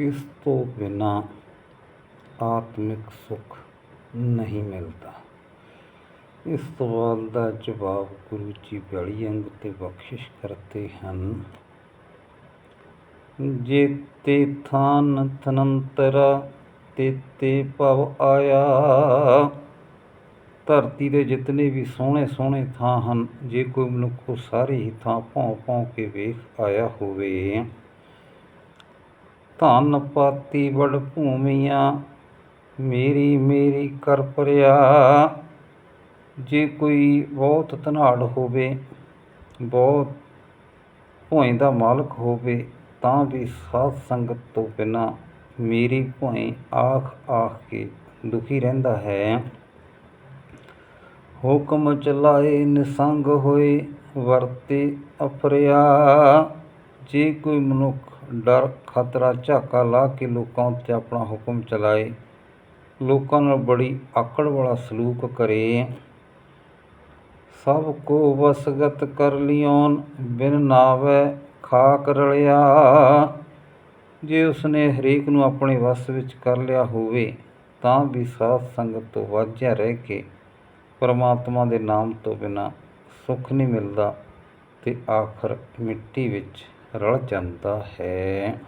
ਇਸ ਤੋਂ ਬਿਨਾਂ ਆਤਮਿਕ ਸੁੱਖ ਨਹੀਂ ਮਿਲਦਾ। ਇਸ ਸਵਾਲ ਦਾ ਜਵਾਬ ਗੁਰੂ ਜੀ ਬਿਆਲੀ ਅੰਗ ਤੇ ਬਖਸ਼ਿਸ਼ ਕਰਦੇ ਹਨ। ਜੇ ਤੇ ਥਾਨ ਤਨੰਤਰਾ ਤੇ ਭਵ ਆਇਆ, ਧਰਤੀ ਦੇ ਜਿਤਨੇ ਵੀ ਸੋਹਣੇ ਸੋਹਣੇ ਥਾਂ ਹਨ, ਜੇ ਕੋਈ ਮਨੁੱਖ ਉਹ ਸਾਰੇ ਹੀ ਥਾਂ ਭੌਂ ਭੌਂ ਕੇ ਵੇਖ ਆਇਆ ਹੋਵੇ ਧਨ ਪਾਤੀ ਵਡ ਭੂਮੀਆਂ, ਮੇਰੀ ਮੇਰੀ ਕਰ ਪਰਿਆ। ਜੇ ਕੋਈ ਬਹੁਤ ਧਨਾੜ ਹੋਵੇ, ਬਹੁਤ ਭੋਏ ਦਾ ਮਾਲਕ ਹੋਵੇ, ਤਾਂ ਵੀ ਸਾਧ ਸੰਗਤ ਤੋਂ ਬਿਨਾਂ ਮੇਰੀ ਭੋਏ ਆਖ ਆਖ ਕੇ ਦੁਖੀ ਰਹਿੰਦਾ ਹੈ। ਹੁਕਮ ਚਲਾਏ ਨਿਸੰਗ ਹੋਏ, ਵਰਤੇ ਅਫਰਿਆ ਜੇ ਕੋਈ ਮਨੁੱਖ ਡਰ, ਖਤਰਾ, ਝਾਕਾ ਲਾ ਕੇ ਲੋਕਾਂ ਉੱਤੇ ਆਪਣਾ ਹੁਕਮ ਚਲਾਏ। ਲੋਕਾਂ ਨਾਲ ਬੜੀ ਆਕੜ ਵਾਲਾ ਸਲੂਕ ਕਰੇ। ਸਭ ਕੋ ਵਸਗਤ ਕਰ ਲਿਓਨ, ਬਿਨ ਨਾਵੇ ਖਾਕ ਰਲਿਆ। ਜੇ ਉਸਨੇ ਹਰੇਕ ਨੂੰ ਆਪਣੇ ਵਸ ਵਿੱਚ ਕਰ ਲਿਆ ਹੋਵੇ, ਤਾਂ ਵੀ ਸਾਧ ਸੰਗਤ ਤੋਂ ਵਾਝਿਆ ਰਹਿ ਕੇ ਪਰਮਾਤਮਾ ਦੇ ਨਾਮ ਤੋਂ ਬਿਨਾ ਸੁੱਖ ਨਹੀਂ ਮਿਲਦਾ ਤੇ ਆਖਰ ਮਿੱਟੀ ਵਿੱਚ ਰਲ ਜਾਂਦਾ ਹੈ।